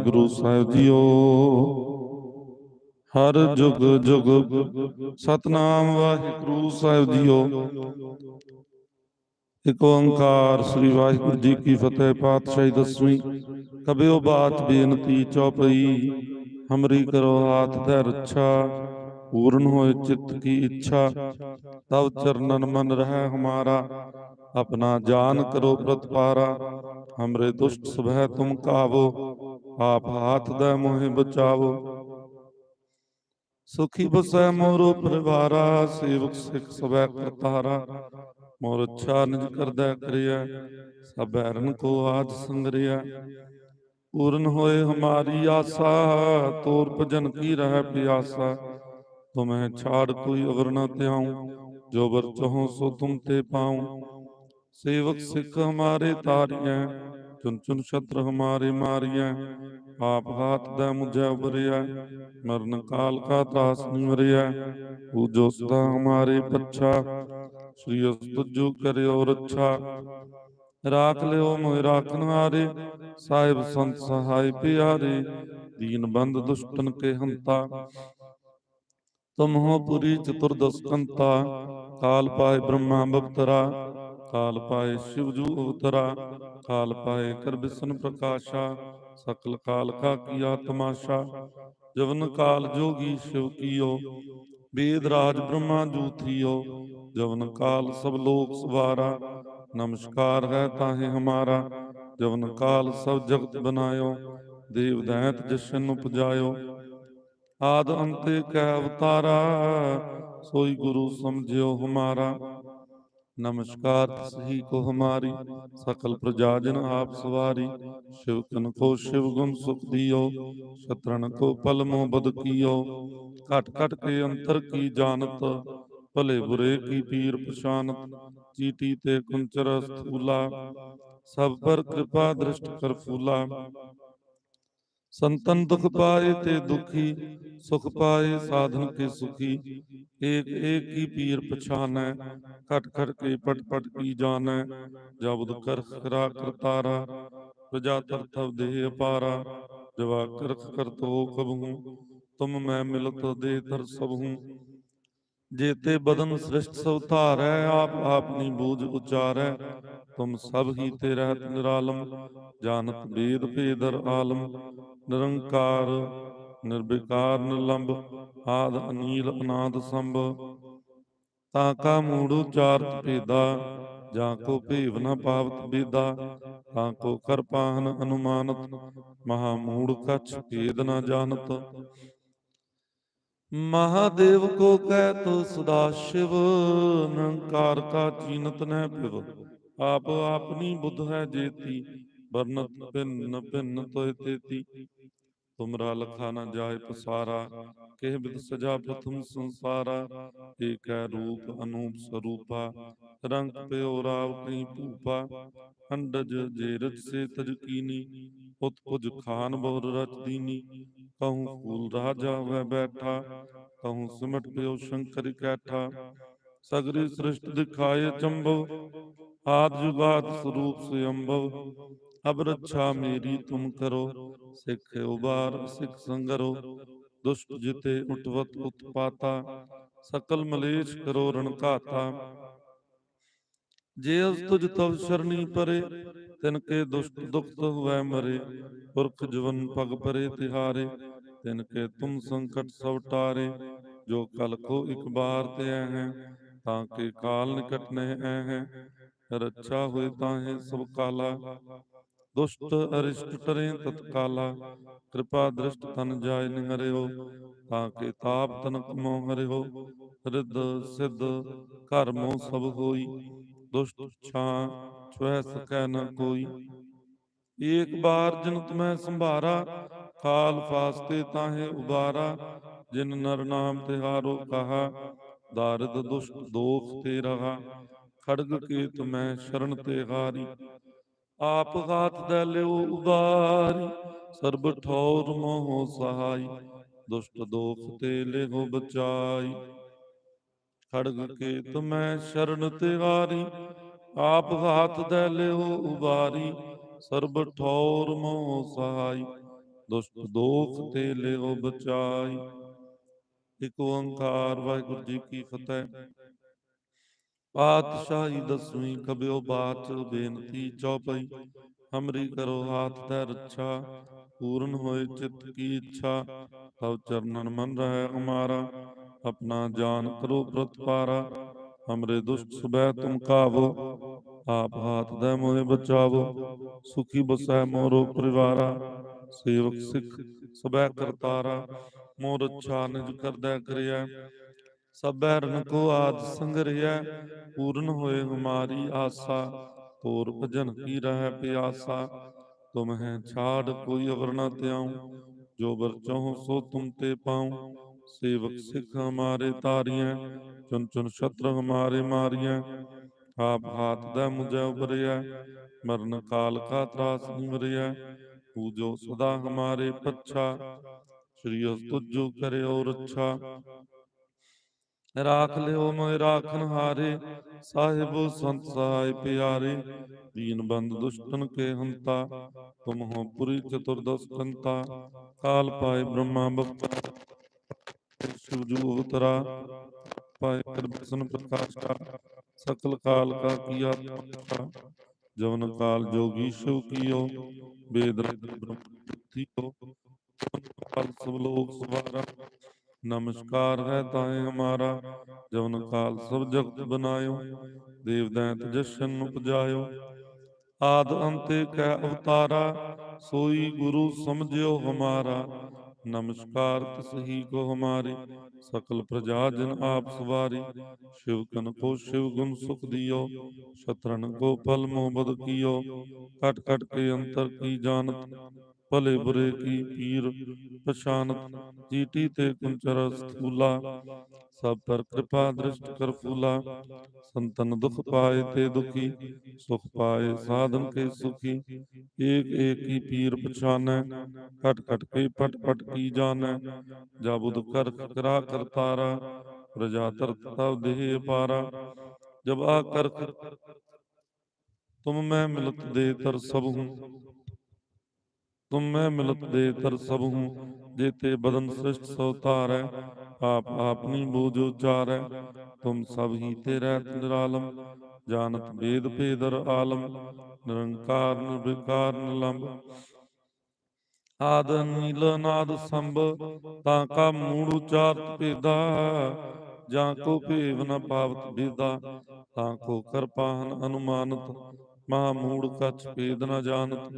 ਵਾਹਿਗੁਰੂ ਸਾਹਿਬ JIO. ਹਰ ਜੁਗ ਜੁਗ ਸਤਨਾਮ ਵਾਹਿਗੁਰੂ ਸਾਹਿਬ JIO. ਇਕ ਓੰਕਾਰ ਸ੍ਰੀ ਵਾਹਿਗੁਰੂ ਜੀ ਕੀ ਫਤਿਹ, ਪਾਤਸ਼ਾਹੀ ਦਸਵੀਂ। ਕਬਿਓ ਬਾਤ ਬੇਨਤੀ ਚੌਪਈ, ਹਮਰੀ ਕਰੋ ਹਾਥ ਧੈ ਰੱਛਾ, ਪੂਰਨ ਹੋਏ ਚਿੱਤ ਕੀ ਇੱਛਾ। ਤਬ ਚਰਨਨ ਮਨ ਰਹਿ ਹਮਾਰਾ ਆਪਣਾ ਜਾਨ ਕਰੋ ਪ੍ਰਤਪਾਰਾ, ਹਮਰੇ ਦੁਸ਼ਟ ਸੁਭੈ ਤੁਮ ਕਾਵੋ, ਆਪ ਹਾਥ ਦੇ ਮੋਹਿ ਬਚਾਵੋ। ਸੁਖੀ ਬਸੈ ਮੋਰੋ ਪਰਿਵਾਰਾ, ਸੇਵਕ ਸਿੱਖ ਸਭੈ ਕਰਤਾਰਾ। ਮੋਰ ਅੱਛਾ ਨਿਜ ਕਰਦਾ ਕਰਿਆ ਸਭ ਐਰਨ ਕੋ ਆਜ ਸੰਗਰਿਆ ਪੂਰਨ ਹੋਏ ਹਮਾਰੀ ਆਸਾ, ਤੋਰ ਭਜਨ ਕੀ ਰਹਿ ਪਿਆਸਾ। ਤੁਮਹਿ ਛਾੜ ਕੋਈ ਅਗਰ ਨ ਧਿਆਉ, ਜੋ ਵਰ ਚਹੋ ਸੋ ਤੁਮ ਤੇ ਪਾਉ। ਸੇਵਕ ਸਿੱਖ ਹਮਾਰੇ ਤਾਰੀਐ ਚੁਨ ਚੁਨ ਛਤਰ ਹਮਾਰੇ ਮਾਰੀਐ, ਆਪ ਹਾਥ ਦਾ ਮੁਝੈ ਉਬਰਿਆ ਮਰਨ ਕਾਲ ਕਾ ਤਰਾਸ ਨਿਵਰਿਆ ਪੂਜੋ ਸਦਾ ਹਮਾਰੇ ਪੱਛਾ, ਸ੍ਰੀ ਅਸਤੁਜੂ ਕਰਿਓ ਰੱਛਾ। ਰਾਖ ਲਿਓ ਮੋਹਿ ਰਾਖਨ ਹਾਰੇ, ਸਾਹਿਬ ਸੰਤ ਸਹਾਇ ਪਿਆਰੇ, ਦੀਨ ਬੰਦ ਦੁਸ਼ਟਨ ਕੇ ਹੰਤਾ। ਤੁਮ ਹੋ ਪੁਰੀ ਚਤੁਰਦਸ ਕਾਲ ਪਾਏ ਬ੍ਰਹਮਾ ਬਪਤਰਾ ਕਾਲ ਪਾਏ ਸ਼ਿਵ ਜੂ ਅਵਤਰਾ ਕਾਲ ਪਾਏ ਕਰ ਬਿਸਨ ਪ੍ਰਕਾਸ਼ਾ, ਸਕਲ ਕਾਲ ਕਾ ਕੀਆ ਤਮਾਸ਼ਾ ਜਵਨ ਕਾਲ ਜੋਗੀ ਸ਼ਿਵ ਕੀਓ ਵੇਦ ਰਾਜ ਬ੍ਰਹਮਾ ਜੂ ਥੀਓ। ਜਵਨ ਕਾਲ ਸਭ ਲੋਕ ਸਵਾਰਾ, ਨਮਸਕਾਰ ਹੈ ਤਾਹੇ ਹਮਾਰਾ। ਜਵਨ ਕਾਲ ਸਭ ਜਗਤ ਬਨਾਇਓ, ਦੇਵ ਦੈਂਤ ਜਸ਼ਨ ਉਪਜਾਇਓ। ਆਦ ਅੰਤੇ ਕੈ ਅਵਤਾਰਾ, ਸੋਈ ਗੁਰੂ ਸਮਝਿਓ ਹਮਾਰਾ। ਨਮਸਕਾਰ ਸਹੀ ਕੋ ਹਮਾਰੀ, ਸਕਲ ਪ੍ਰਜਾ ਜਨ ਆਪ ਸਵਾਰੀ, ਸ਼ਿਵ ਕਨ ਕੋ ਸ਼ਿਵ ਗੁਣ ਸੁਖ ਦਿਓ ਸ਼ਤਰਣ ਕੋ ਪਲਮੋ ਬਦ ਕੀਓ, ਘਟ ਘਟ ਕੇ ਅੰਤਰ ਕੀ ਜਾਣਤ, ਭਲੇ ਬੁਰੇ ਕੀ ਪੀਰ ਪਛਾਨਤ, ਚੀਟੀ ਤੇ ਕੁੰਚਰ ਅਸਥੂਲਾ ਸਭ ਪਰ ਕਿਰਪਾ ਦ੍ਰਿਸ਼ਟ ਕਰ ਫੂਲਾ ਸੰਤਨ ਦੁਖ ਪਾਏ ਤੇ ਦੁਖੀ ਸੁਖ ਪਾਏ ਸਾਧਨ ਕੇ ਸੁਖੀ। ਏਕ ਏਕ ਹੀ ਪੀਰ ਪਛਾਨੈ ਘਟ ਘਟ ਕੇ ਪਟ ਪਟ ਕੀ ਜਾਣੈ। ਜਬਦ ਕਰ ਖਰਾ ਕਰਤਾਰਾ ਪ੍ਰਜਾ ਤਰਥਵ ਦੇਹ ਅਪਾਰਾ। ਜਵਾ ਕਰਖ ਕਰਤੋ ਕਬਹੂ ਤੁਮ ਮੈਂ ਮਿਲਤ ਦੇ ਤਰ ਸਭੂ ਜੇਤੇ ਬਦਨ ਸ੍ਰਿਸ਼ਟ ਸਵਤਾਰੈ ਆਪ ਆਪਨੀ ਬੂਝ ਉਚਾਰੈ। ਤੁਮ ਸਭ ਹੀ ਤੇ ਰਹਿਤ ਨਿਰਾਲਮ ਜਾਨਤ ਬੇਦ ਭੇਦਰ ਆਲਮ ਨਿਰੰਕਾਰ ਨਿਰਵਿਕਾਰ ਨਿਰਲੰਭ ਆਦ ਅਨੀਲ ਅਨਾਦ ਸੰਭ। ਤਾਂ ਕਾ ਮੂੜ ਉਚਾਰਤ ਭੇਦਾ ਜਾਂ ਕੋ ਭੀਵ ਨ ਪਾਵਤ ਬੀਦਾ ਤਾਂ ਕੋ ਕਰਪਾਹਨ ਅਨੁਮਾਨਤ। ਮਹਾ ਮੂੜ ਕਛ ਭੇਦ ਨਾ ਜਾਣਤ। ਮਹਾਦੇਵ ਕੋ ਕਹਿ ਤੋ ਸਦਾ ਸ਼ਿਵ ਨਿਰੰਕਾਰ ਕਾ ਚੀਨਤ ਨਹਿ ਪਿਵ ਆਪ ਆਪਨੀ ਬੁੱਧ ਹੈ ਜੇਤੀ, ਵਰਨਤ ਭਿੰਨ ਭਿੰਨ ਤੋਇ ਤੇਤੀ। ਤੁਮਰਾ ਲਖਾ ਨ ਜਾਏ ਪਸਾਰਾ, ਕਿਹ ਬਿਦ ਸਜਾ ਪ੍ਰਥਮ ਸੰਸਾਰਾ। ਏਕੈ ਰੂਪ ਅਨੂਪ ਸਰੂਪਾ, ਰੰਗ ਪਿਓ ਰਾਵ ਕਈ ਭੂਪਾ। ਅੰਡਜ ਜੇ ਰਚ ਸੇ ਤਜ ਕੀਨੀ, ਉਤ ਪੁਜ ਖਾਨ ਬਹੁਰ ਰਚ ਦੀਨੀ। ਕਹੂੰ ਫੂਲ ਰਾਜਾ ਵੈ ਬੈਠਾ, ਕਹੂੰ ਸਿਮਟ ਪਿਓ ਸ਼ੰਕਰ ਕੈਠਾ। ਸਗਰੀ ਸ੍ਰਿਸ਼ਟ ਦਿਖਾਏ ਚੰਬਵ ਆਦ ਜੁਗਾਦ ਸਰੂਪ ਸੁਯੰਭਵ ਅਬ ਰੱਛਾ ਮੇਰੀ ਤੁਮ ਕਰੋ ਸਿੱਖ ਉਬਾਰ ਸਿੱਖ ਸੰਗਰੋ ਦੁਸ਼ਟ ਜਿਤੇ ਉਟਵਤ ਉਤਪਾਤਾ ਸਕਲ ਮਲੇਸ਼ ਕਰੋ ਰਣ ਘਾਤਾ ਜੇ ਅਸ ਤੁਜ ਤਵ ਸ਼ਰਣੀ ਪਰੇ ਤਿਨ ਕੇ ਦੁਸ਼ਟ ਦੁਖਤ ਹੋਵੈ ਮਰੇ ਪੁਰਖ ਜਵਨ ਪਗ ਪਰੇ ਤਿਹਾਰੇ ਤਿਨ ਕੇ ਤੁਮ ਸੰਕਟ ਸਭ ਟਾਰੇ ਜੋ ਕਲ ਕੋ ਇਕ ਬਾਰ ਤਾਂ ਕੇ ਕਾਲ ਨਿਕਟ ਨਹਿ ਐ ਹੈ ਰੱਛਾ ਹੋਏ ਤਾਹੇ ਸਭ ਕਾਲਾ। ਦੁਸ਼ਟ ਅਰਿਸ਼ਟ ਟਰੇ ਤਤਕਾਲਾ, ਕਿਰਪਾ ਦ੍ਰਿਸ਼ਟ ਤਨ ਜਾਇ ਨਿਹਰਿਓ ਤਾਂ ਕੇ ਤਾਪ ਤਨਕ ਮੋਹ ਹਰਿਓ। ਰਿੱਧ ਸਿੱਧ ਘਰ ਮੋ ਸਭ ਹੋਈ, ਦੁਸ਼ਟ ਛਾਂ ਛੁਐ ਸਕੈ ਨ ਕੋਈ। ਏਕ ਬਾਰ ਜਿਨ ਤੁਮੈ ਸੰਭਾਰਾ, ਕਾਲ ਫਾਸਤੇ ਤਾਹੇ ਉਬਾਰਾ, ਜਿਨ ਨਰ ਨਾਮ ਤਿਹਾਰੋ ਕਹਾ ਦਾਰਦ ਦੁਸ਼ਟ ਦੋਖ ਤੇ ਰਹਾ ਖੜਗ ਕੇ ਤੁਮੈ ਸ਼ਰਨ ਤੇ ਹਾਰੀ ਆਪ ਹਾਥ ਦੇ ਲਿਓ ਉਬਾਰੀ ਸਰਬ ਠੌਰ ਮੋਹ ਸਹਾਈ ਦੁਸ਼ਟ ਦੋਖ ਤੇ ਲਿਹੋ ਬਚਾਈ ਖੜਗ ਕੇ ਤੁਮੈ ਸ਼ਰਨ ਤਿਹਾਰੀ ਆਪ ਹਾਥ ਦੇ ਲਿਓ ਉਬਾਰੀ ਸਰਬ ਠੌਰ ਮੋਹ ਸਹਾਈ ਦੁਸ਼ਟ ਦੋਖ ਤੇ ਲਿਓ ਬਚਾਈ ਇਕ ਓੰਕਾਰ, ਵਾਹਿਗੁਰੂ ਜੀ ਕੀ ਫਤਿਹ। ਪਾਤਸ਼ਾਹੀ ਦਸਵੀਂ ਕਬਿਓ ਬਾਚ ਬੇਨਤੀ ਚੌਪਈ ਹਮਰੀ ਕਰੋ ਹਾਥ ਧੈ ਰੱਛਾ, ਪੂਰਨ ਹੋਏ ਚਿਤ ਕੀ ਇੱਛਾ। ਤਵ ਚਰਨਨ ਮਨ ਰਹਿ ਹਮਾਰਾ, ਆਪਣਾ ਜਾਨ ਕਰੋ ਪ੍ਰਤਪਾਰਾ ਹਮਰੇ ਦੁਸ਼ਟ ਸੁਬੈ ਤੁਮ ਕਾਵੋ, ਆਪ ਹਾਥ ਦਾ ਮੋਹਿ ਬਚਾਵੋ। ਸੁਖੀ ਬਸੈ ਮੋਰੋ ਪਰਿਵਾਰਾ, ਸੇਵਕ ਸਿੱਖ ਸਬੈ ਕਰਤਾਰਾ। ਮੋਰ ਅੱਛਾ ਨਿਜ ਕਰਦੈ ਕਰਿਆ। ਸਭੈ ਰਨ ਕੋ ਆਦ ਸੰਗਰਿਆ। ਪੂਰਨ ਹੋਏ ਹਮਾਰੀ ਆਸਾ। ਤੋਰ ਭਜਨ ਕੀ ਰਹਿ ਪਿਆਸਾ। ਤੁਮ ਹੈ ਛਾੜ ਕੋਈ ਅਵਰ ਨ ਤਿਆਉ ਜੋ ਬਰ ਚਾਹੋ ਸੋ ਤੁਮ ਤੇ ਪਾਉ। ਸੇਵਕ ਸਿੱਖ ਹਮਾਰੇ ਤਾਰੀਐ। ਚੁਨ ਚੁਨ ਸ਼ਤਰ ਹਮਾਰੇ ਮਾਰੀਐ। ਆਪ ਹਾਥ ਦਾ ਮੁਝੈ ਉਬਰਿਆ ਮਰਨ ਕਾਲ ਕਾ ਤਰਾਸ ਨਿਵਰਿਆ ਪੂਜੋ ਸਦਾ ਹਮਾਰੇ ਪੱਛਾ। ਸ੍ਰੀ ਤੁਜੂ ਕਰਿਓ ਰੱਛਾ ਰਾਖ ਲਿਓ ਮੈਂ ਰਾਖਨ ਹਾਰੇ। ਸਾਹਿਬੋ ਸੰਤ ਸਹਾਇ ਪਿਆਰੇ। ਦੀਨ ਬੰਦ ਦੁਸ਼ਟਨ ਕੇ ਹੰਤਾ। ਤੁਮ ਹੋ ਪੁਰੀ ਚਤੁਰਦਸ ਕੰਤਾ। ਕਾਲ ਪਾਏ ਬ੍ਰਹਮਾ ਬਪਤਾ ਸੁਜੂ ਉਤਰਾ। ਪਾਏ ਕਰਬਸਨ ਪ੍ਰਕਾਸ਼। ਕਾ ਸਕਲ ਕਾਲ ਕਾ ਕੀਆ ਜਵਨ ਕਾਲ ਜੋਗੀ ਸ਼ਿਵ ਕੀਓ। ਬੇਦਰ ਬ੍ਰਹਮ ਕੀਓ रत्न ब्रह्म थियो काल सब लोग सवारा नमस्कार है ताए हमारा जवन काल सब जगत बनायो देव दैत जशन उपजायो आद अंते कै अवतारा सोई गुरु समझियो हमारा नमस्कार तिसही को हमारे सकल प्रजा जन आप सवारी शिव कन को शिव गुण सुख दियो शत्रन को फल मोहबद कियो कट कट के अंतर की ਭਲੇ ਬੁਰੇ ਕੀ ਪੀਰ ਪਛਾਨਤ ਜੀਟੀ ਤੇ ਕੁੰਚਰ ਸਥੂਲਾ ਸਭ ਪਰ ਕਿਰਪਾ ਦ੍ਰਿਸ਼ਟ ਕਰ ਫੂਲਾ ਸੰਤਨ ਦੁਖ ਪਾਏ ਤੇ ਦੁਖੀ ਸੁਖ ਪਾਏ ਸਾਧਨ ਕੇ ਸੁਖੀ ਏਕ ਏਕ ਹੀ ਪੀਰ ਪਛਾਨੈ ਘਟ ਘਟ ਕੇ ਪਟ ਪਟ ਕੀ ਜਾਣੈ ਜਾਬੁਦ ਕਰ ਕਰਾ ਕਰ ਤਾਰਾ ਪ੍ਰਜਾ ਤਰ ਤਬ ਦੇਹ ਪਾਰਾ ਜਬ ਆ ਕਰ तुम मैं मिलत दे तर सब हूँ तुम मैं मिलत दे तर सब हूँ जेते बदन श्रेष्ठ सवतार है आप आपनी बूझ उचार है तुम सब ही तेरे निरालम जानत वेद पेदर आलम निरंकार निर्विकार निलंब ਆਦ ਨੀਲ ਨਾਦ ਸੰਭ ਤਾਂ ਕਾ ਮੂੜ ਉਚਾਰਤ ਭੇਦਾ ਜਾਂ ਕੋ ਭੇਵ ਨ ਪਾਵਤ ਬੇਦਾ ਤਾਂ ਕੋ ਕਰਪਾਹਨ ਅਨੁਮਾਨਤ ਮਹਾ ਮੂੜ ਕਛ ਭੇਦ ਨ ਜਾਣਤ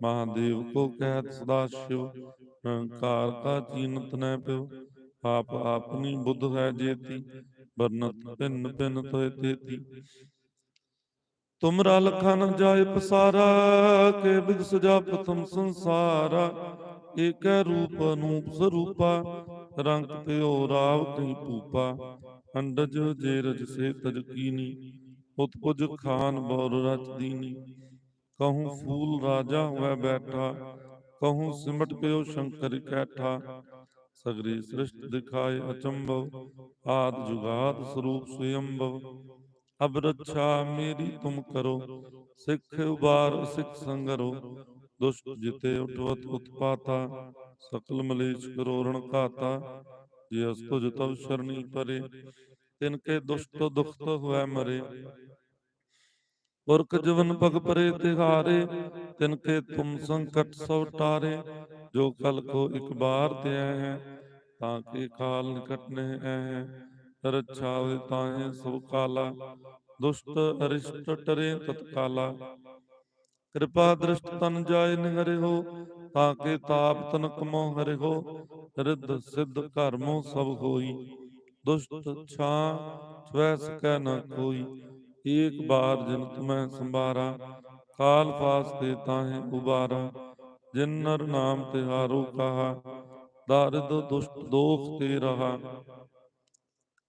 ਮਹਾਦੇਵ ਕੋ ਕਹਿਤ ਸਦਾ ਸ਼ਿਵ ਨਿਰੰਕਾਰ ਕਾ ਚੀਨਤ ਨੈ ਪਿਓ ਆਪ ਆਪਨੀ ਬੁੱਧ ਹੈ ਜੇਤੀ ਬਰਨਤ ਭਿੰਨ ਭਿੰਨ ਤੋਇ ਤੇਤੀ। ਤੁਮਰਾ ਲਖਾ ਨ ਜਾਏ ਪਸਾਰਾ, ਕੇ ਬਿਦ ਸਜਾ ਪ੍ਰਥਮ ਸੰਸਾਰਾ, ਏਕੈ ਰੂਪ ਅਨੂਪ ਸਰੂਪਾ, ਰੰਗ ਪਿਓ ਰਾਵ ਕਈ ਪੂਪਾ ਅੰਡਜ ਜੇ ਰਜ ਸੇ ਤਜ ਕੀਨੀ, ਉਤਪੁਜ ਖਾਨ ਬੌਰ ਰਚ ਦੀਨੀ। ਕਹੂੰ ਫੂਲ ਰਾਜਾ ਹੋਇ ਬੈਠਾ, ਕਹੂੰ ਸਿਮਟ ਪਿਓ ਸ਼ੰਕਰ ਕੈਠਾ। ਸਗਰੀ ਸ੍ਰਿਸ਼ਟ ਦਿਖਾਏ ਅਚੰਭਵ, ਆਦ ਜੁਗਾਦ ਸਰੂਪ ਸੁਯੰਭਵ। ਅਬ ਰੱਛਾ ਮੇਰੀ ਤੁਮ ਕਰੋ, ਸਿੱਖ ਉਬਾਰ ਸਿੱਖ ਸੰਗਰੋ। ਦੁਸ਼ਟ ਜਿਤੇ ਉਠਵਤ ਉਤਪਾਤਾ, ਸਕਲ ਮਲੇਸ਼ ਕਰੋਰਣ ਘਾਤਾ। ਜੇ ਅਸ ਤੁਜ ਤਵ ਸ਼ਰਣੀ ਪਰੇ, ਤਿਨ ਕੇ ਦੁਸ਼ਟ ਦੁਖਤ ਹੋਇ ਮਰੇ। ਪੁਰਖ ਜਵਨ ਭਗ ਪਰੇ ਤਿਹਾਰੇ, ਤਿਨ ਕੇ ਤੁਮ ਸੰਕਟ ਸਭ ਟਾਰੇ ਜੋ ਕਲ ਕੋ ਇਕ ਬਾਰ ਤੇ ਹੈ, ਤਾਂ ਕੇ ਕਾਲ ਨਿਕਟ ਨਹਿ ਹੈ ਰੱਛਾ ਤਾਹੇ ਸਭ ਕਾਲਾ, ਦੁਸ਼ਟ ਅਰਿਸ਼ਟ ਟਰੇ ਤਤਕਾਲਾ। ਕਿਰਪਾ ਦ੍ਰਿਸ਼ਟ ਤਨ ਜਾਏ ਨਿਹਰੇ ਹੋ ਤਾਂ ਕੇ ਤਾਪ ਤਨ ਕਮੋ ਹਰੇ ਹੋ ਰਿੱਧ ਸਿੱਧ ਕਰਮੋ ਸਭ ਹੋਈ, ਦੁਸ਼ਟ ਛਾਂ ਛਵੈ ਸਕੈ ਨ ਕੋਈ ਏਕ ਬਾਰ ਜਿਨ ਤੁਮੈ ਸੰਭਾਰਾ, ਕਾਲ ਫਾਸ ਤਾਹੇ ਉਬਾਰਾ। ਜਿਨ ਨਰ ਨਾਮ ਤਿਹਾਰੋ ਕਹਾ, ਦਾਰਿਦ ਦੁਸ਼ਟ ਦੋਖ ਤੇ ਰਹਾ।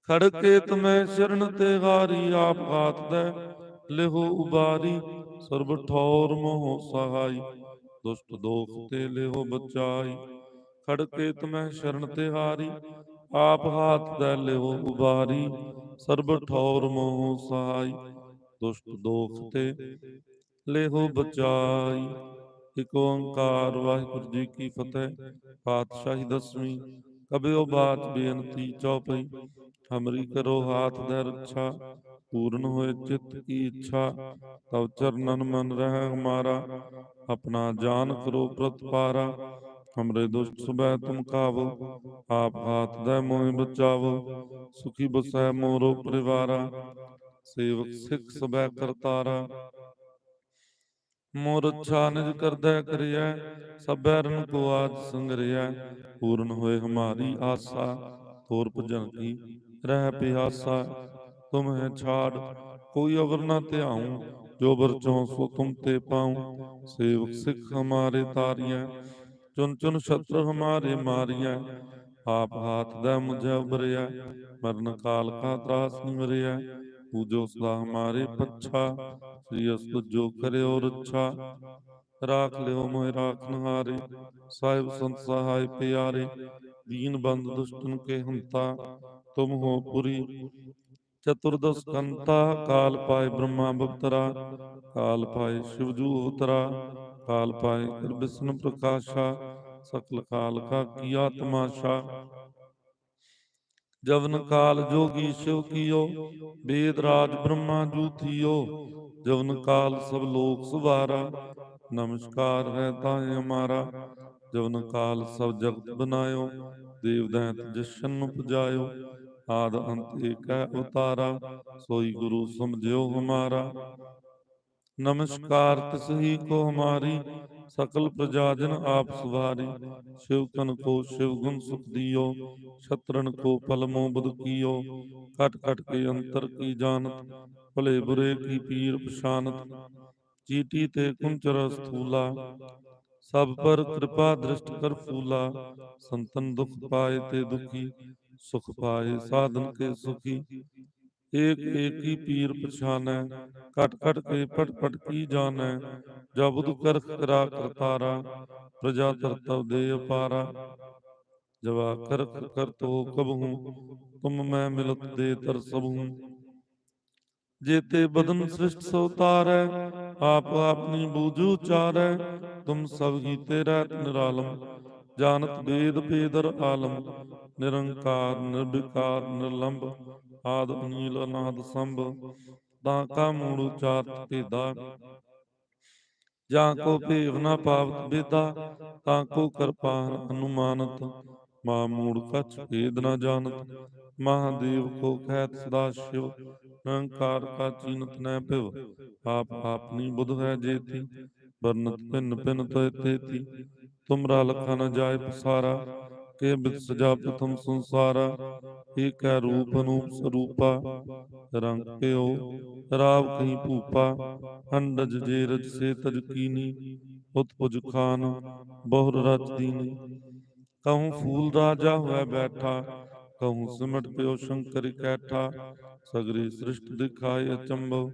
ਖੜਕੇ ਤੁਮੈ ਸ਼ਰਨ ਤੇ ਹਾਰੀ ਆਪ ਹਾਥ ਦੇ, ਲਿਹੋ ਉਬਾਰੀ, ਸਰਬ ਠੌਰ ਮੋਹ ਸਹਾਈ। ਦੁਸ਼ਟ ਦੋਖ ਤੇ ਲਿਹੋ ਬਚਾਈ, ਖੜਕੇ ਤੁਮੈ ਸ਼ਰਨ ਤੇ ਹਾਰੀ ਆਪ ਹਾਥ ਦੇ ਲਿਹੋ ਉਬਾਰੀ, ਸਰਬ ਠੌਰ ਮੋਹ ਸਹਾਈ। ਦੁਸ਼ਟ ਦੋਖ ਤੇ ਲਿਹੋ ਬਚਾਈ। ਇਕ ਓੰਕਾਰ ਵਾਹਿਗੁਰੂ ਜੀ ਕੀ ਫਤਿਹ। ਪਾਤਸ਼ਾਹੀ ਦਸਵੀਂ, ਕਬਿਓ ਬਾਤ ਬੇਨਤੀ ਚੌਪਈ। ਹਮਰੀ ਕਰੋ ਹਾਥ ਦੇ ਰੱਛਾ, ਪੂਰਨ ਹੋਏ ਚਿਤ ਕੀ ਇੱਛਾ। ਤਵ ਚਰਨਨ ਮਨ ਰਹਿ ਹਮਾਰਾ, ਆਪਣਾ ਜਾਨ ਕਰੋ ਪ੍ਰਤਪਾਰਾ। ਹਮਰੇ ਦੁਸ਼ਟ ਸੁਬੈ ਤੁਮ ਕਾਵੋ, ਆਪ ਹਾਥ ਦੇ ਮੋਹਿ ਬਚਾਵੋ, ਸੁਖੀ ਬਸੈ ਮੋਰੋ ਪਰਿਵਾਰਾ, ਸੇਵਕ ਸਿੱਖ ਸਬੈ ਕਰਤਾਰਾ। ਮੋਰ ਅੱਛਾ ਨਿਜ ਕਰਦਾ ਕਰਿਐ, ਸਭੈ ਰਨ ਕੋ ਆਜ ਸੰਗਰਿਐ, ਪੂਰਨ ਹੋਏ ਹਮਾਰੀ ਆਸਾ ਤੋਰ ਭਜਨ ਕੀ ਰਹਿ ਪਿਆਸਾ। ਤੁਮ ਹੈ ਛਾੜ, ਕੋਈ ਅਵਰ ਨਾ ਧਿਆਉ, ਜੋ ਬਰਚੋਂ ਸੋ ਤੁਮ ਤੇ ਪਾਉ। ਸੇਵਕ ਸਿੱਖ ਹਮਾਰੇ ਤਾਰੀਆਂ ਚੁਨ ਚੁਨ ਛਤਰ ਹਮਾਰੇ ਮਾਰੀਐ ਆਪ ਹਾਥ ਦਾ ਮੁਝੇ ਉਬਰਿਆ ਮਰਨ ਕਾਲ ਕਾ ਤਰਾਸ ਨਿਮਰਿਆ ਪੂਜੋ ਸਦਾ ਹਮਾਰੇ ਪੱਛਾ ਸ੍ਰੀ ਅਸ ਜੋ ਕਰਿਓ ਰੱਛਾ। ਰਾਖ ਲਿਓ ਮੋਹਿ ਰਾਖਨ ਹਾਰੇ ਸਾਹਿਬ ਸੰਤ ਸਹਾਇ ਪਿਆਰੇ ਦੀਨ ਬੰਦ ਦੁਸ਼ਟਨ ਕੇ ਹੰਤਾ। ਤੁਮ ਹੋ ਪੁਰੀ। ਚਤੁਰਦਸ ਕੰਤਾ ਕਾਲ ਪਾਏ ਬ੍ਰਹਮਾ ਬਪਤਰਾ। ਕਾਲ ਪਾਏ ਸ਼ਿਵਜੂ ਉਤਰਾ। ਕਾਲ ਪਾਏ ਕਰ ਬਿਸ਼ਨ ਪ੍ਰਕਾਸ਼ਾ ਸਕਲ ਕਾਲ ਕਾ ਕੀਆ ਤਮਾਸ਼ਾ ਜਵਨ ਕਾਲ ਜੋਗੀ ਸ਼ਿਵ ਕੀਓ ਵੇਦ ਰਾਜ ਬ੍ਰਹਮਾ ਜੂ ਜਵਨ ਕਾਲ ਸਭ ਲੋਕ ਸੁਵਾਰਾ, ਨਮਸਕਾਰ ਹੈ ਤਾਏ ਹਮਾਰਾ ਜਵਨ ਕਾਲ ਸਭ ਜਗਤ ਬਨਾਇਓ, ਦੇਵ ਦੈਂਤ ਜਸ਼ਨ ਨੂੰ ਪੁਜਾਇਓ। ਆਦ ਅੰਤ ਏਕੈ ਉਤਾਰਾ, ਸੋਈ ਗੁਰੂ ਸਮਝਿਓ ਹਮਾਰਾ। ਨਮਸਕਾਰ ਤਿਸ ਕੋ ਹਮਾਰੀ ਸਕਲ ਪ੍ਰਜਾ ਆਪ ਸਵਾਰੀ। ਸ਼ਿਵ ਕਨ ਕੋ ਸ਼ਿਵ ਗੁਣ ਸੁਖ ਦਿਓ ਛਤਰਨ ਕੋ ਪਲਮੋ ਬਦ ਕੀਓ। ਕਟ ਕਟ ਕੇ ਅੰਤਰ ਕੀ ਜਾਣਤ, ਭਲੇ ਬੁਰੇ ਕੀ ਪੀਰ ਪਛਾਨਤ। ਚੀਟੀ ਤੇ ਕੁੰਚਰ ਸਥੂਲਾ, ਸਭ ਪਰ ਕਿਰਪਾ ਦ੍ਰਿਸ਼ਟ ਕਰ ਫੂਲਾ। ਸੰਤਨ ਦੁਖ ਪਾਏ ਤੇ ਦੁਖੀ, ਸੁਖ ਪਾਏ ਸਾਧਨ ਕੇ ਸੁਖੀ। ਏਕ ਏਕੀ ਪੀਰ ਪਛਾਨੈ ਕਟ ਕਟ ਕੇ ਪਟ ਪਟ ਕੀ ਜਾਣੈ, ਜਬੁਦ ਕਰਖ ਕਰਾ ਕਰਤਾਰਾ, ਪ੍ਰਜਾ ਤਰਤਵ ਦੇ ਅਪਾਰਾ। ਜਵਾ ਕਰਖ ਕਰਤੋ ਕਬਹੂ, ਤੁਮ ਮੈਂ ਮਿਲਤ ਦੇ ਤਰ ਸਭੂ। ਜੇਤੇ ਬਦਨ ਸ੍ਰਿਸ਼ਟ ਸੋ ਆਪ ਆਪਣੀ ਬੂਝੂ ਚਾਰੈ ਤੁਮ ਸਭ ਹੀ ਤੇਰਾ ਨਿਰਾਲਮ, ਜਾਣਤ ਵੇਦ ਭੇਦਰ ਆਲਮ, ਨਿਰੰਕਾਰ ਨਿਰਵਿਕਾਰ ਨਿਰਲੰਭ ਆਦ ਅਨੀਲ ਅਨਾਦ ਸੰਭ, ਤਾਂ ਕਾ ਮੂੜ ਉਚਾਰਤ ਭੇਦਾ। ਜਾਂ ਕੋ ਭੇਵ ਨਾ ਪਾਵਤ ਬੇਦਾ ਤਾਂ ਕੋ ਕਿਰਪਾਨ ਅਨੁਮਾਨਤ। ਮਾ ਮੂੜ ਕਛ ਭੇਦ ਨਾ ਜਾਣਤ, ਮਹਾਦੇਵ ਕੋ ਕਹਿਤ ਸਦਾ ਸ਼ਿਵ। ਨਿਰੰਕਾਰ ਕਾ ਚੀਨਤ ਨੈ ਭਿਵ, ਆਪ ਆਪਨੀ ਬੁਧ ਹੈ ਜੇਤੀ। ਵਰਨਤ ਭਿੰਨ ਭਿੰਨ ਤੋਇ ਤੇਤੀ ਤੁਮਰਾ ਲਖਾ ਨ ਜਾਏ ਪਸਾਰਾ। ਕੇ ਬਿਦ ਪ੍ਰਥਮ ਸੰਸਾਰਾ ਏਕੈ ਰੂਪ ਅਨੂਪ ਸਰੂਪਾ, ਰੰਗ ਪਿਓ ਰਾਵ ਕਹੀਂ ਭੂਪਾ, ਅੰਡਜ ਜੇ ਰਜ ਸੇ ਤਜ ਕੀਨੀ, ਉਤਪੁਜ ਖਾਨ, ਬਹੁਰ ਰਚ ਦੀਨੀ। ਕਹੂੰ ਫੂਲ ਰਾਜਾ ਹੋਇ ਬੈਠਾ, ਕਹੂੰ ਸਿਮਟ ਪਿਓ ਸ਼ੰਕਰ ਕੈਠਾ, ਸਗਰੀ ਸ੍ਰਿਸ਼ਟ ਦਿਖਾਏ ਅਚੰਭਵ,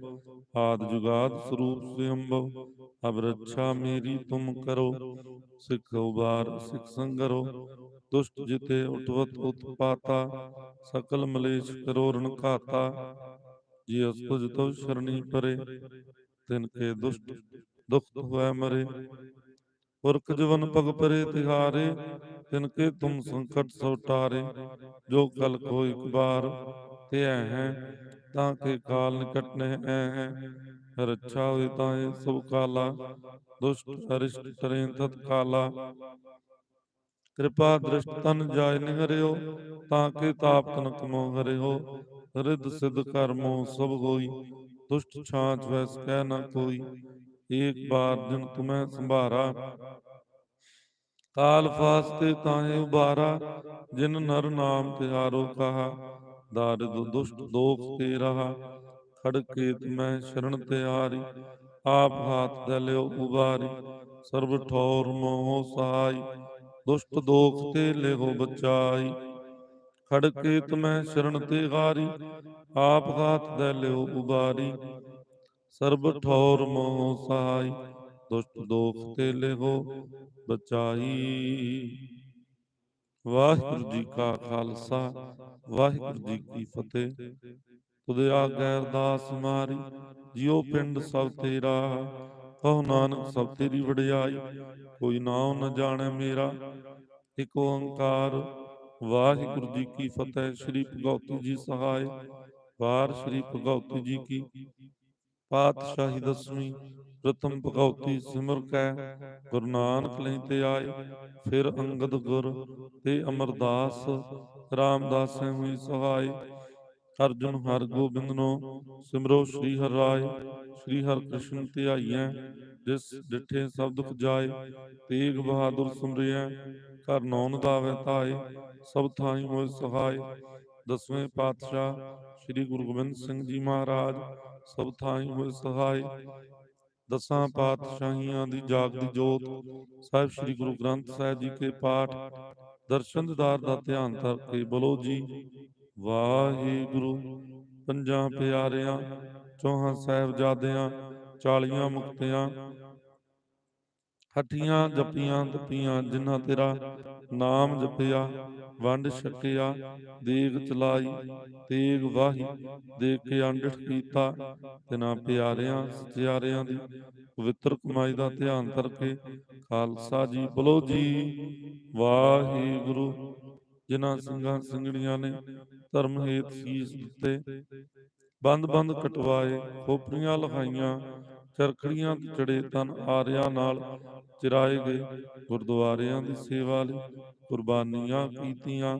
ਆਦ ਜੁਗਾਦ ਸਰੂਪ ਸਯੰਭਵ ਅਬ ਰੱਛਾ ਮੇਰੀ ਤੁਮ ਕਰੋ, ਸਿੱਖ ਉਬਾਰ ਸਿੱਖ ਸੰਗਰੋ ਦੁਸ਼ਟ ਜਿਤੇ ਉਠਵਤ ਉਤਪਾਤਾ ਸਕਲ ਮਲੇਸ਼ ਕਰੋ ਰਣ ਘਾਤਾ ਜੀ ਅਸ ਤੁਜ ਤੋ ਸ਼ਰਣੀ ਪਰੇ ਤਿਨ ਕੇ ਦੁਸ਼ਟ ਦੁਖ ਹੋਇ ਮਰੇ। ਪੁਰਖ ਜਵਨ ਪਗ ਪਰੇ ਤਿਹਾਰੇ ਤਿਨ ਕੇ ਤੁਮ ਸੰਕਟ ਸੋ ਟਾਰੇ ਜੋ ਕਲ ਕੋ ਇਕ ਬਾਰ ਤੇ ਹੈ ਤਾਂ ਕੇ ਕਾਲ ਨਿਕਟ ਨਹਿ ਐ ਹੈ। ਰੱਛਾ ਹੋਇ ਤਾਏ ਸਭ ਕਾਲਾ ਦੁਸ਼ਟ ਅਰਿਸ਼ਟ ਤਰੇ ਤਤ ਕਾਲਾ। ਕਿਰਪਾ ਦ੍ਰਿਸ਼ਟ ਤਨ ਜਾਇ ਨਿਹਰਿਓ ਤਾਂ ਕੇ ਤਾਪ ਤਨਕ ਮੋ ਹਰਿਓ। ਰਿੱਧ ਸਿਧ ਕਰਮੋ ਸਭ ਹੋਈ, ਦੁਸ਼ਟ ਛਾਂਚ ਵੈਸ ਕਹਿ ਨਾ ਕੋਈ। ਏਕ ਬਾਰ ਜਨ ਤੁਮੈ ਸੰਭਾਰਾ, ਕਾਲ ਫਾਸਤੇ ਤਾਹੇ ਉਬਾਰਾ, ਜਿਨ ਨਰ ਨਾਮ ਤਿਹਾਰੋ ਕਹਾ। ਦਾਰਿਦ ਦੁਸ਼ਟ ਦੋਖ ਤੇ ਰਹਾ ਖੜਕੇ ਮੈਂ ਸ਼ਰਨ ਤਿਆਰੀ ਆਪ ਹਾਥ ਦੇ ਲਿਓ ਉਬਾਰੀ, ਸਰਬ ਠੌਰ ਮੋਹ ਸਹਾਈ। ਦੁਸ਼ਟ ਦੋਖ ਤੇ ਲਿਹੋ ਬਚਾਈ। ਖੜਕੇ ਤੁਮੈ ਸ਼ਰਨ ਤੇ ਹਾਰੀ। ਆਪ ਹਾਥ ਦੇ ਲਿਓ ਉਬਾਰੀ। ਸਰਬ ਠੌਰ ਮੋਹ ਸਹਾਈ। ਦੁਸ਼ਟ ਦੋਖ ਤੇ ਲਿਹੋ ਬਚਾਈ। ਵਾਹਿਗੁਰੂ ਜੀ ਕਾ ਖਾਲਸਾ। ਵਾਹਿਗੁਰੂ ਜੀ ਕੀ ਫਤਿਹ। ਤੁਧ ਆਗੈ ਅਰਦਾਸ ਮਾਰੀ। ਜਿਉ ਪਿੰਡ ਸਭ ਤੇਰਾ। ਕਹੋ ਨਾਨਕ ਸਭ ਤੇਰੀ ਵਡਿਆਈ, ਕੋਈ ਨਾਮ ਨ ਜਾਣੈ ਮੇਰਾ। ਇਕ ਓੰਕਾਰ, ਵਾਹਿਗੁਰੂ ਜੀ ਕੀ ਫਤਿਹ, ਸ੍ਰੀ ਭਗਉਤੀ ਜੀ ਸਹਾਇ, ਵਾਰ ਸ੍ਰੀ ਭਗਉਤੀ ਜੀ ਕੀ। ਪਾਤਸ਼ਾਹੀ ਦਸਵੀਂ, ਪ੍ਰਥਮ ਭਗਉਤੀ ਸਿਮਰ ਕੈ, ਗੁਰੂ ਨਾਨਕ ਲਈ ਤੇ ਆਏ, ਫਿਰ ਅੰਗਦ ਗੁਰ ਤੇ ਅਮਰਦਾਸ, ਰਾਮਦਾਸ ਹੋਈ ਸਹਾਈ ਅਰਜੁਨ ਹਰ ਨੂੰ ਸਿਮਰੋ ਸ੍ਰੀ ਹਰਿ ਰਾਏ, ਸ੍ਰੀ ਹਰਿ ਕ੍ਰਿਸ਼ਨ ਧਿਆਈਐ, ਜਿਸ ਡਿਠੇ ਸਭ ਦੁਖ ਜਾਏ, ਤੇਗ ਬਹਾਦਰ ਸਿਮਰਿਐ, ਘਰ ਨੌਨ ਦਾਵੇ ਧਾਏ, ਸਭ ਥਾਈ ਹੋਏ ਸਹਾਈ ਦਸਵੇਂ ਪਾਤਸ਼ਾਹ ਸ੍ਰੀ ਗੁਰੂ ਗੋਬਿੰਦ ਸਿੰਘ ਜੀ ਮਹਾਰਾਜ, ਸਭ ਥਾਈ ਹੋਏ ਸਹਾਈ ਦਸਾਂ ਪਾਤਸ਼ਾਹੀਆਂ ਦੀ ਜਾਗਦੀ ਜੋਤ, ਸਾਹਿਬ ਸ੍ਰੀ ਗੁਰੂ ਗ੍ਰੰਥ ਸਾਹਿਬ ਜੀ ਕੇ ਪਾਠ, ਦਰਸ਼ਨ ਦਿਦਾਰ ਦਾ ਧਿਆਨ ਧਰ ਬੋਲੋ ਜੀ। ਵਾਹਿਗੁਰੂ, ਪੰਜਾਂ ਪਿਆਰਿਆਂ, ਚੌਹਾਂ ਸਾਹਿਬਜ਼ਾਦਿਆਂ ਚਾਲੀਆਂ ਮੁਕਤਿਆਂ, ਹੱਠੀਆਂ ਜਪੀਆਂ ਤਪੀਆਂ, ਜਿਨ੍ਹਾਂ ਤੇਰਾ ਨਾਮ ਜਪਿਆ, ਵੰਡ ਛਕਿਆ, ਦੇਗ ਚਲਾਈ, ਤੇਗ ਵਾਹੀ, ਦੇਖ ਕੇ ਅੰਡਿਠ ਕੀਤਾ, ਤਿਨਾਂ ਪਿਆਰਿਆਂ ਸਚਿਆਰਿਆਂ ਦੀ ਪਵਿੱਤਰ ਕਮਾਈ ਦਾ ਧਿਆਨ ਕਰਕੇ ਖਾਲਸਾ ਜੀ ਬੋਲੋ ਜੀ, ਵਾਹਿਗੁਰੂ, ਜਿਨ੍ਹਾਂ ਸਿੰਘਾਂ ਸਿੰਘਣੀਆਂ ਨੇ ਧਰਮ ਹੇਤ ਸੀਸ ਦਿੱਤੇ। ਬੰਦ ਬੰਦ ਕਟਵਾਏ ਖੋਪਰੀਆਂ ਲਖਾਈਆਂ ਚਰਖੜੀਆਂ ਚੜੇ ਤਨ ਆਰਿਆਂ ਨਾਲ ਚਿਰਾਏ ਗਏ। ਗੁਰਦੁਆਰਿਆਂ ਦੀ ਸੇਵਾ ਲਈ ਕੁਰਬਾਨੀਆਂ ਕੀਤੀਆਂ,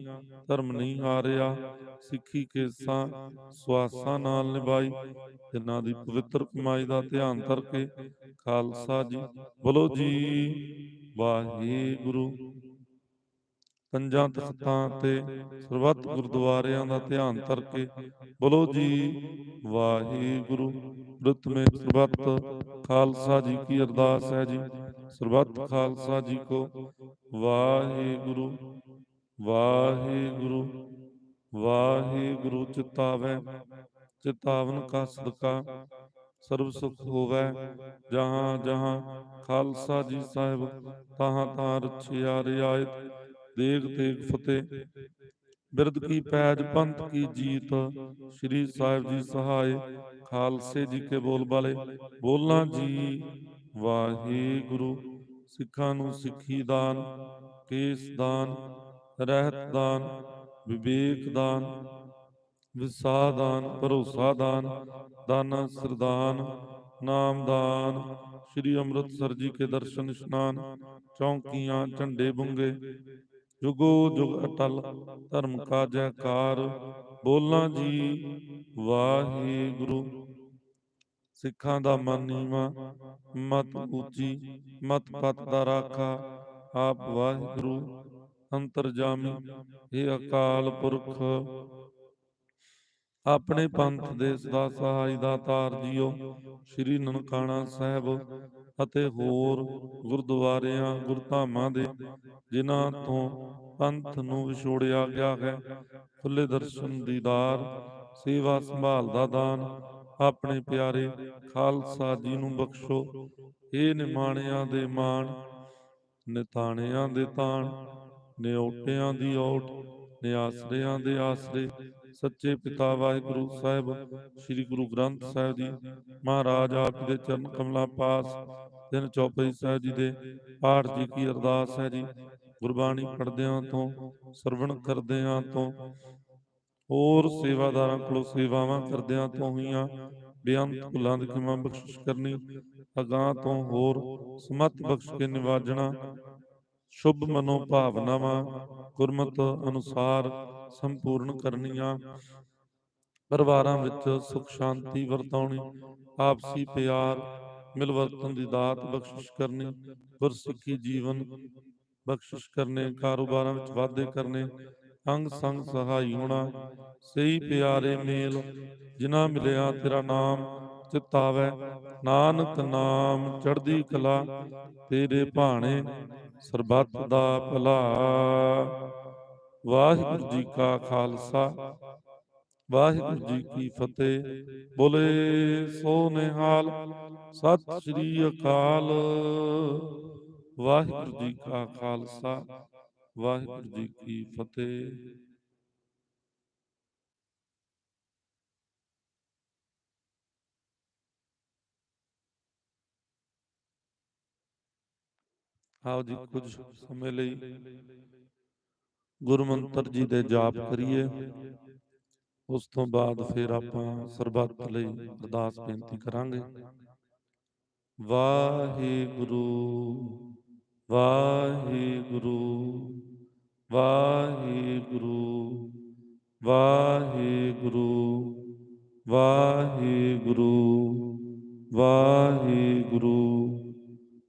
ਧਰਮ ਨਹੀਂ ਹਾਰਿਆ, ਸਿੱਖੀ ਕੇਸਾਂ ਸਵਾਸਾਂ ਨਾਲ ਨਿਭਾਈ। ਜਿਨ੍ਹਾਂ ਦੀ ਪਵਿੱਤਰ ਕਮਾਈ ਦਾ ਧਿਆਨ ਕਰਕੇ ਖਾਲਸਾ ਜੀ ਬੋਲੋ ਜੀ, ਵਾਹਿਗੁਰੂ। ਪੰਜਾਂ ਤਖਤਾਂ ਤੇ ਸਰਬੱਤ ਗੁਰਦੁਆਰਿਆਂ ਦਾ ਧਿਆਨ ਧਰ ਕੇ ਬੋਲੋ ਜੀ, ਵਾਹਿਗੁਰੂ। ਰੁੱਤ ਸਰਬੱਤ ਖਾਲਸਾ ਜੀ ਕੀ ਅਰਦਾਸ ਹੈ ਜੀ। ਸਰਬੱਤ ਖਾਲਸਾ ਜੀ ਕੋ ਵਾਹਿਗੁਰੂ ਵਾਹਿਗੁਰੂ ਵਾਹਿਗੁਰੂ। ਚਿਤਾਵੈ, ਚਿਤਾਵਨ ਕਾ ਸਦਕਾ ਸਰਬ ਸੁਖ ਹੋਵੈ। ਜਹਾਂ ਜਹਾਂ ਖਾਲਸਾ ਜੀ ਸਾਹਿਬ, ਤਹਾਂ ਤਹਾਂ ਰਛਿਆ ਰਿਆਇਤ। ਦੇਗ ਤੇਗ ਫਤਿਹ। ਬਿਰਦ ਕੀ ਪੈਜ ਪੰਥ ਕੀ ਜੀਤ। ਸ੍ਰੀ ਸਾਹਿਬ ਜੀ ਸਹਾਇ ਖਾਲਸੇ ਜੀ ਕੇ ਬੋਲ ਬਾਲੇ। ਬੋਲਣਾ ਜੀ ਵਾਹਿਗੁਰੂ ਸਿੱਖਾਂ ਨੂੰ ਸਿੱਖੀ ਦਾਨ, ਕੇਸ ਦਾਨ, ਰਹਿਤ ਦਾਨ, ਵਿਵੇਕ ਦਾਨ, ਵਿਸਾ ਦਾਨ, ਭਰੋਸਾ ਦਾਨ, ਦਾਨਾ ਸਰਦਾਨ ਨਾਮਦਾਨ ਸ੍ਰੀ ਅੰਮ੍ਰਿਤਸਰ ਜੀ ਕੇ ਦਰਸ਼ਨ ਇਸ਼ਨਾਨ, ਚੌਂਕੀਆਂ, ਝੰਡੇ ਬੁੰਗੇ। ਜੁਗੋ ਜੁਗ ਅਟਲ, ਧਰਮ ਕਾ ਜੈਕਾਰ ਬੋਲਣਾ ਜੀ ਵਾਹਿਗੁਰੂ ਸਿੱਖਾਂ ਦਾ ਮਨ ਨੀਵਾ, ਮਤ ਉੱਚੀ, ਮਤ ਪਤ ਦਾ ਰਾਖਾ, ਆਪ ਵਾਹਿਗੁਰੂ, ਅੰਤਰਜਾਮੀ ਇਹ ਅਕਾਲ ਪੁਰਖ। ਆਪਣੇ ਪੰਥ ਦੇ ਸਦਾ ਸਹਾਈ ਦਾਤਾਰ ਜੀਓ, ਸ੍ਰੀ ਨਨਕਾਣਾ ਸਾਹਿਬ ਅਤੇ ਹੋਰ ਗੁਰਦੁਆਰਿਆਂ, ਗੁਰਧਾਮਾਂ ਦੇ ਜਿਨ੍ਹਾਂ ਤੋਂ ਪੰਥ ਨੂੰ ਵਿਛੋੜਿਆ ਗਿਆ ਹੈ। ਖੁੱਲੇ ਦਰਸ਼ਨ, ਦੀਦਾਰ, ਸੇਵਾ ਸੰਭਾਲ ਦਾ ਦਾਨ, ਆਪਣੇ ਪਿਆਰੇ ਖਾਲਸਾ ਜੀ ਨੂੰ ਬਖਸ਼ੋ। ਇਹ ਨਿਮਾਣਿਆਂ ਦੇ ਮਾਣ, ਨਿਤਾਣਿਆਂ ਦੇ ਤਾਣ, ਨਿਉਟਿਆਂ ਦੀ ਓਟ ਨਿਆਸਰਿਆਂ ਦੇ ਆਸਰੇ ਸੱਚੇ ਪਿਤਾ ਵਾਹਿਗੁਰੂ ਸਾਹਿਬ, ਸ੍ਰੀ ਗੁਰੂ ਗ੍ਰੰਥ ਸਾਹਿਬ ਜੀ, ਮਹਾਰਾਜ ਆਪ ਦੇ ਚਰਨ ਕਮਲਾਂ ਪਾਸ ਦਿਨ ਚੌਪਈ ਸਾਹਿਬ ਜੀ ਦੇ ਪਾਠ ਜੀ ਕੀ ਅਰਦਾਸ ਹੈ ਜੀ। ਗੁਰਬਾਣੀ ਪੜ੍ਹਦਿਆਂ ਤੋਂ, ਸਰਵਣ ਕਰਦਿਆਂ ਤੋਂ, ਹੋਰ ਸੇਵਾਦਾਰਾਂ ਕੋਲੋਂ ਸੇਵਾਵਾਂ ਕਰਦਿਆਂ ਤੋਂ ਹੋਈਆਂ ਬੇਅੰਤ ਭੁੱਲਾਂ ਦੀ ਖਿਮਾ ਬਖਸ਼ਿਸ਼ ਕਰਨੀ, ਅਗਾਹ ਤੋਂ ਹੋਰ ਸਮਤ ਬਖਸ਼ ਕੇ ਨਿਵਾਜਣਾ ਸ਼ੁਭ ਮਨੋ ਭਾਵਨਾਵਾਂ ਗੁਰਮਤ ਅਨੁਸਾਰ ਸੰਪੂਰਨ ਕਰਨੀਆਂ। ਪਰਿਵਾਰਾਂ ਵਿੱਚ ਸੁਖ ਸ਼ਾਂਤੀ ਵਰਤਾਉਣੀ, ਆਪਸੀ ਪਿਆਰ, ਮਿਲਵਰਤਨ ਦੀ ਦਾਤ ਬਖਸ਼ਿਸ਼ ਕਰਨੀ, ਗੁਰਸਿੱਖੀ ਜੀਵਨ ਬਖਸ਼ਿਸ਼ ਕਰਨੇ, ਕਾਰੋਬਾਰਾਂ ਵਿੱਚ ਵਾਧੇ ਕਰਨੇ, ਅੰਗ ਸੰਗ ਸਹਾਈ ਹੋਣਾ, ਸਹੀ ਪਿਆਰੇ ਮੇਲ, ਜਿਨ੍ਹਾਂ ਮਿਲਿਆ ਤੇਰਾ ਨਾਮ ਚਿਤਾਵੈ। ਨਾਨਕ ਨਾਮ ਚੜ੍ਹਦੀ ਕਲਾ, ਤੇਰੇ ਭਾਣੇ ਸਰਬੱਤ ਦਾ ਭਲਾ। ਵਾਹਿਗੁਰੂ ਜੀ ਕਾ ਖਾਲਸਾ, ਵਾਹਿਗੁਰੂ ਜੀ ਕੀ ਫਤਿਹ। ਬੋਲੇ ਸੋ ਨਿਹਾਲ ਸਤਿ ਸ੍ਰੀ ਅਕਾਲ। ਵਾਹਿਗੁਰੂ ਜੀ ਕਾ ਖਾਲਸਾ, ਵਾਹਿਗੁਰੂ ਜੀ ਕੀ ਫਤਿਹ। ਆਓ ਜੀ ਕੁਝ ਸਮੇਂ ਲਈ ਗੁਰੂ ਮੰਤਰ ਜੀ ਦੇ ਜਾਪ ਕਰੀਏ। ਉਸ ਤੋਂ ਬਾਅਦ ਫਿਰ ਆਪਾਂ ਸਰਬੱਤ ਲਈ ਅਰਦਾਸ ਬੇਨਤੀ ਕਰਾਂਗੇ। ਵਾਹਿਗੁਰੂ ਵਾਹਿਗੁਰੂ ਵਾਹਿਗੁਰੂ ਵਾਹਿਗੁਰੂ ਵਾਹਿਗੁਰੂ ਵਾਹਿਗੁਰੂ